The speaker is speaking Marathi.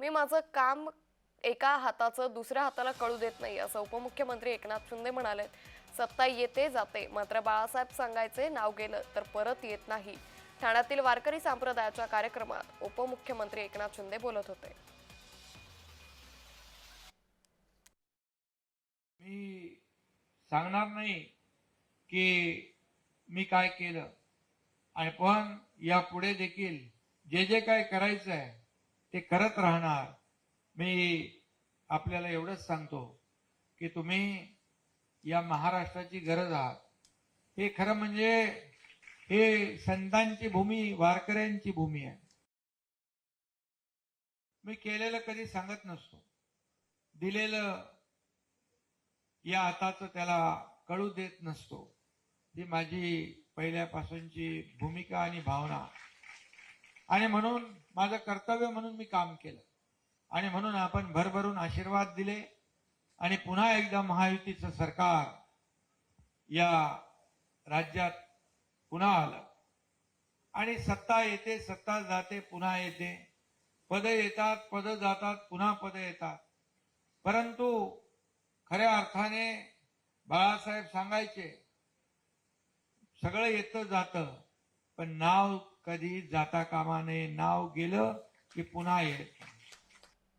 मी माझं काम एका हाताचं दुसऱ्या हाताला कळू देत नाही असं उपमुख्यमंत्री एकनाथ शिंदे म्हणाले सत्ता येते जाते. मात्र बाळासाहेब सांगायचे नाव गेलं तर परत येत नाही. ठाण्यातील वारकरी संप्रदायाच्या कार्यक्रमात उपमुख्यमंत्री एकनाथ शिंदे बोलत होते. मी सांगणार नाही की मी काय केलं. आणि पण यापुढे देखील जे जे काय करायचं आहे ते करत राहणार. मी आपल्याला एवढंच सांगतो की तुम्ही या महाराष्ट्राची गरज आहात. हे खरं म्हणजे हे संतांची भूमी वारकऱ्यांची भूमी आहे. मी केलेलं कधी सांगत नसतो. दिलेलं या हाताचं त्याला कळू देत नसतो. ही माझी पहिल्यापासूनची भूमिका आणि भावना. आणि म्हणून माझं कर्तव्य म्हणून मी काम केलं. आणि म्हणून आपण भरभरून आशीर्वाद दिले. आणि पुन्हा एकदा महायुतीचं सरकार या राज्यात पुन्हा आलं. आणि सत्ता येते सत्ता जाते पुन्हा येते. पद येतात पद जातात पुन्हा पद येतात. परंतु खऱ्या अर्थाने बाळासाहेब सांगायचे सगळं येतं जातं. पण नाव कधी जाता कामा नये नाव गेलं की पुन्हा येत